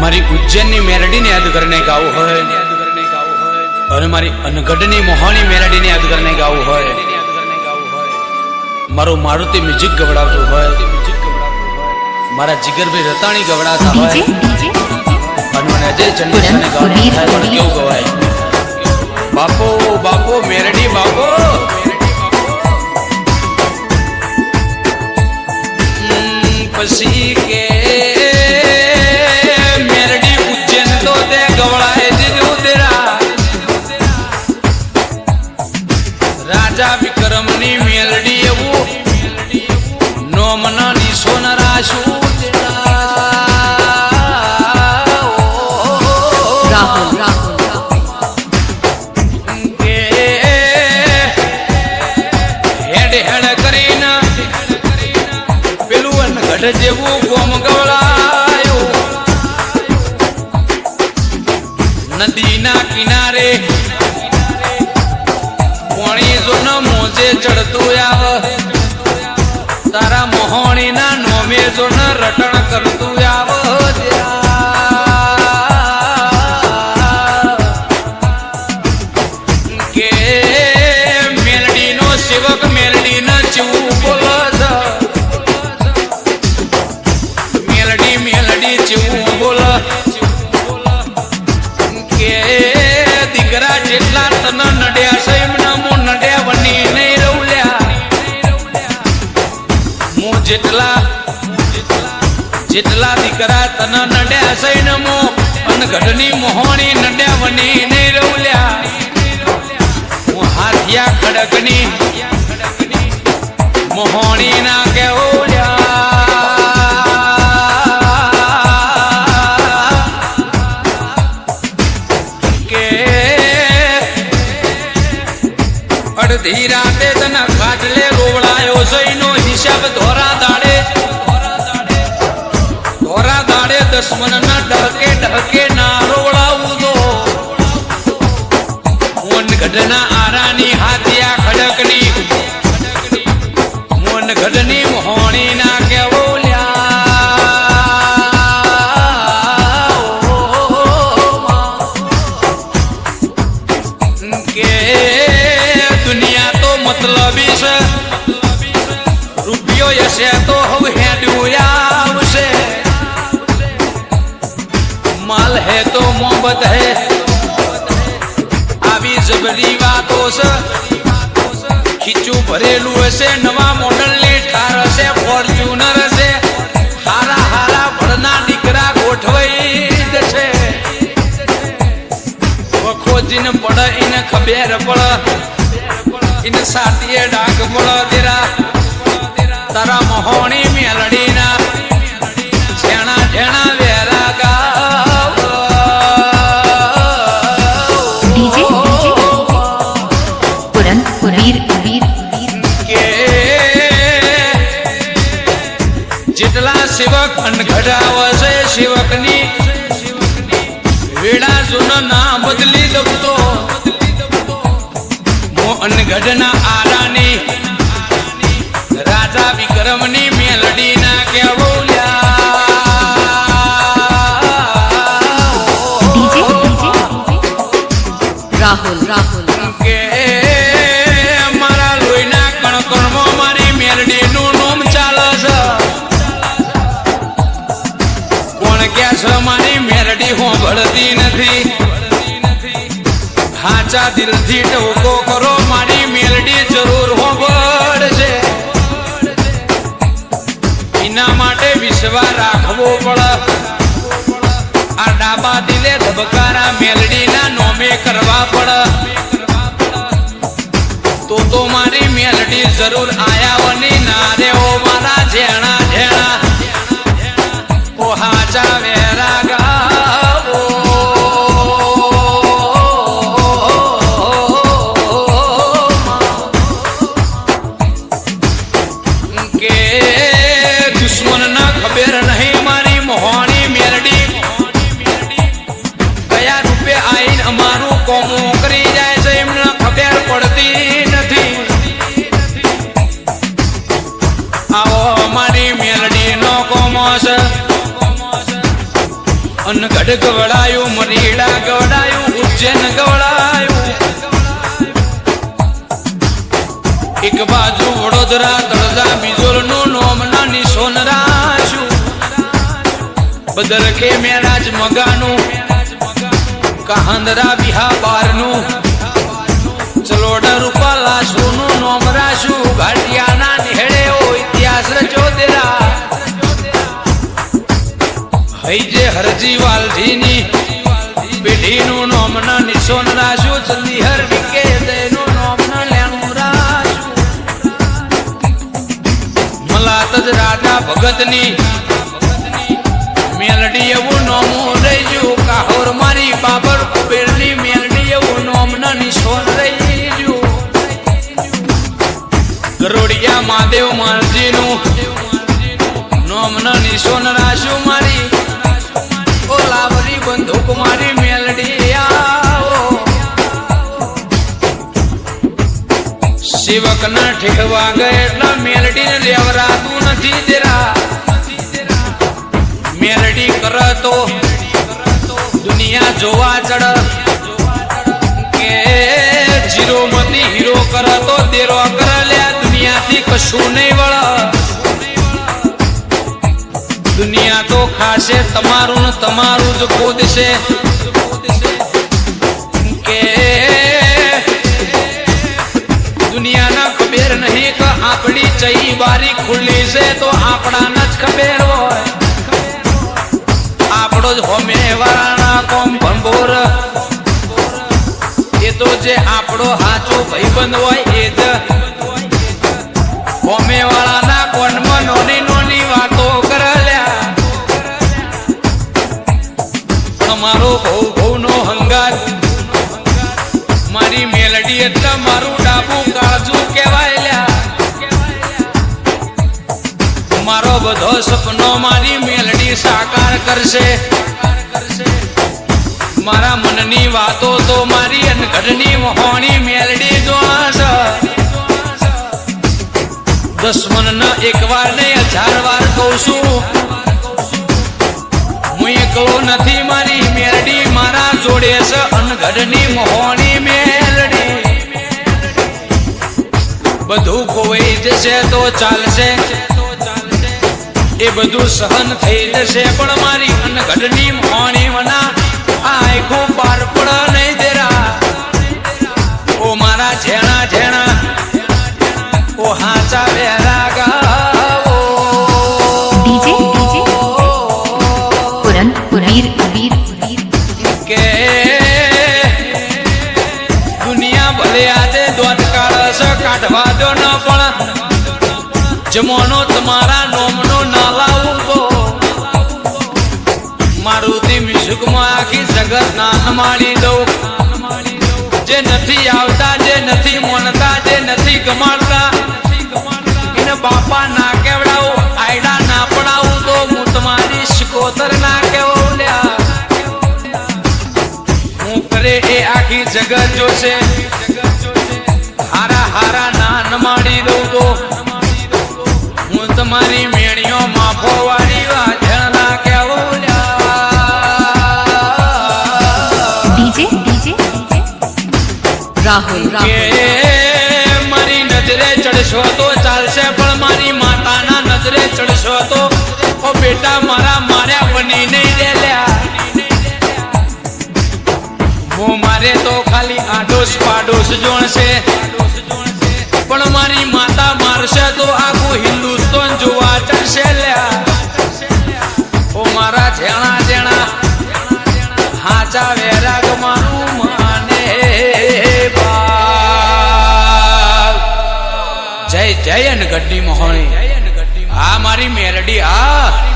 મારી ઉજ્જૈનની મેલડીને યાદ કરીને ગાવું હોય. અને મારી અનગઢની મોહાણી મેલડીને યાદ કરીને ગાવું હોય. મારો મારુતિ મ્યુઝિક ગવડાવતું હોય. મારા જીગરભાઈ રતાણી ગવડાતા હોય. અને મને અજય ચંડેસાને ગાવાનું હોય કેવું ગવાય? બાપો રાજા વિક્રમની મેલડી એવું. નિશો ન હેડ કરીને પેલું ગઢ જેવું જો ન અનગઢની મોહણી નડ્યા બની નહીં રવલ્યા હું હાથિયા ખડકની મોહણી ના કેવલ્યા કે અડધી તને ખાટલે રોવડાયો સઈનો હિસાબ ધોરા દાડે દસમન ના ડહકે ડહકે ના રોળાવું દો મોન આરાની મોહબ્બત હે આવી જબરી વાતો છે ખીચું ભરેલું હશે નવા મોડલની ઠાર હશે ફોર્ચ્યુનર હશે હારા હારા ભણના દીકરા ગોઠવાઈ જશે વખોજીને પડે ઇને ખબેર પડે ઇને સાતીએ ડાક પડે મો અનગઢના આરાની રાજા વિક્રમની મેલડી ના કેવલ્યા રાહુલ રાહુલ. કે મારા લોહીના કણકણમાં મારી મેલડીનું નોમ ચાલે છે. કોણ કે છે મારી મેલડી હોંભળતી નથી. હાચા મેલડીના નોમે કરવા પડે. તો તો મારી મેલડી જરૂર આયાવની અનગઢ ગવડાયું, મરીડા ગવડાયું, ઉજ્જૈન ગવડાયું. એક બાજુ વડોદરા, તળજા, બીજોરનું નોમના નિશોન રાશું બદર કે મેરાજ મગાનું કાહંદરા બિહા બારનું હરજી વાલજીની પેઢીનું નોમ નિશોન રાશું જલ્દી હર વિકે, દયનું નોમ લેણું રાશું મલાત જ રાજા ભગતની મેલડી એવું નોમું રહી ગયું કાહોર મારી બાબર કુબેરની મેલડી એવું નોમ ના નિશોન રહી ગયું ગરોડિયા મહાદેવ માલજીનું નોમ ના નિશોન રાશું મારી. લાવરી બંદૂક મારી મેલડી આવો. સેવક ના ઠેકવા ગયે એટલા મેલડી ને લેવરાતું નથી તેરા. મેલડી કર તો દુનિયા જોવા ચડ. કે જીરો મતી હીરો કરતો દેરો કર લ્યા દુનિયાથી કશું નહીં વળ દુનિયા તો ખાશે, તમારું ને તમારું જ ખોદશે. કે દુનિયાના ખબેર નહીં કે આપણી ચઈ બારી ખુલ્લી છે તો આપણાને જ ખબેર હોય. આપણો જ હોમે વાળાના કોમ ભંભોર. એ તો જે આપણો હાચો ભાઈબંધ હોય એ જ. હોમે અમારો બહુ બહુ નો હંગાર મારી મેલડી એટલે મારું ડાબુ કાળજુ કહેવાય મારો બધો સપનો મારી મેલડી સાકાર કરશે. મારા મનની વાતો તો મારી અનઘડની મોહણી મેલડી દસમન ના એક વાર ને હજાર વાર કહું છું. હું એકલો નથી મારી મારા જોડે છે અનગઢની મોહણી મેલડી. બધું ખોવાઈ જશે તો ચાલશે. એ બધું સહન થઈ જશે પણ મારી અનગઢની આજે દોત કાળસ કાઢવા દો ન પણ. જમોનો તમારા નોમનો ના લાવું મારું તે મ્યુઝિકમાં આખી જગત નાન માણી દઉં. જે નથી આવતા, જે નથી મોનતા જે નથી કમાડતા એને બાપા ના કેવડાવો, આયડા ના પડાવું તો હું તમારી શિકોતર ના કેવો હું કરે એ આખી જગત જોશે. નાન માડી દઉં તો. હું તમારી મેણીઓ માફો વાળી વાજણ ના કેવો ડીજે? ડીજે રાહુલ કે રાહુલ મારી નજરે ચડશો તો ચાલશે પણ મારી માતાના નજરે ચડશો તો. ઓ બેટા મારા માર્યા બની નહીં દેલ્યા હું મારે તો ખાલી આડોશ પાડોશ જોણશે. પણ અનગઢની મોહણી. આ મારી મેલડી આ